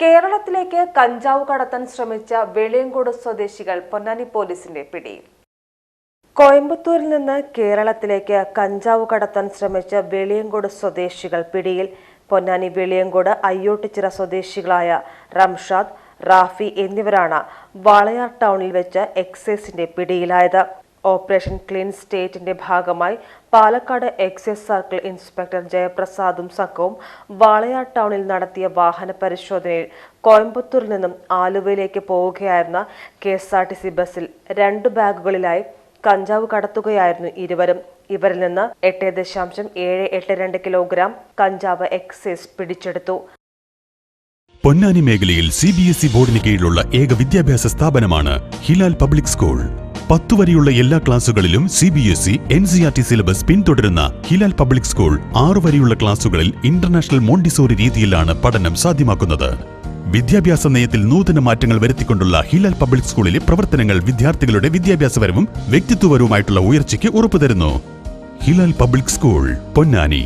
കേരളത്തിലേക്ക് കഞ്ചാവ് കടത്താൻ ശ്രമിച്ച വെളിയങ്കോട് സ്വദേശികൾ പൊന്നാനി പോലീസിന്റെ പിടി. കോയമ്പത്തൂരിൽ നിന്ന് കേരളത്തിലേക്ക് കഞ്ചാവ് കടത്താൻ ശ്രമിച്ച വെളിയങ്കോട് സ്വദേശികൾ പിടിയിൽ. പൊന്നാനി വെളിയങ്കോട് അയ്യോട്ടിച്ചിറ സ്വദേശികളായ റംഷാദ് റാഫി എന്നിവരാണ് വാളയാർ ടൗണിൽ വെച്ച് എക്സൈസിന്റെ പിടിയിലായത്. ഓപ്പറേഷൻ ക്ലീൻ സ്റ്റേറ്റിന്റെ ഭാഗമായി പാലക്കാട് എക്സൈസ് സർക്കിൾ ഇൻസ്പെക്ടർ ജയപ്രസാദും സംഘവും വാളയാർ ടൗണിൽ നടത്തിയ വാഹന പരിശോധനയിൽ കോയമ്പത്തൂരിൽ നിന്നും ആലുവയിലേക്ക് പോവുകയായിരുന്ന K S R T C ബസ്സിൽ രണ്ട് ബാഗുകളിലായി കഞ്ചാവ് കടത്തുകയായിരുന്നു ഇരുവരും. ഇവരിൽ നിന്ന് എട്ട് ദശാംശം ഏഴ് എട്ട് രണ്ട് കിലോഗ്രാം കഞ്ചാവ് എക്സൈസ് പിടിച്ചെടുത്തു. പൊന്നാനി മേഖലയിൽ സി ബി എസ് ഇ ബോർഡിന് കീഴിലുള്ള ഏക വിദ്യാഭ്യാസ സ്ഥാപനമാണ് ഹിലാൽ പബ്ലിക് സ്കൂൾ. പത്തു വരെയുള്ള എല്ലാ ക്ലാസുകളിലും C B S E N C R T syllabus പിന്തുടരുന്ന ഹിലാൽ പബ്ലിക് സ്കൂൾ ആറു വരെയുള്ള ക്ലാസുകളിൽ ഇന്റർനാഷണൽ മോണ്ടിസോറി രീതിയിലാണ് പഠനം സാധ്യമാക്കുന്നത്. വിദ്യാഭ്യാസ നയത്തിൽ നൂതന മാറ്റങ്ങൾ വരുത്തിക്കൊണ്ടുള്ള ഹിലാൽ പബ്ലിക് സ്കൂളിലെ പ്രവർത്തനങ്ങൾ വിദ്യാർത്ഥികളുടെ വിദ്യാഭ്യാസപരവും വ്യക്തിത്വപരവുമായിട്ടുള്ള ഉയർച്ചയ്ക്ക് ഉറപ്പുതരുന്നു. Hilal public school Ponnani.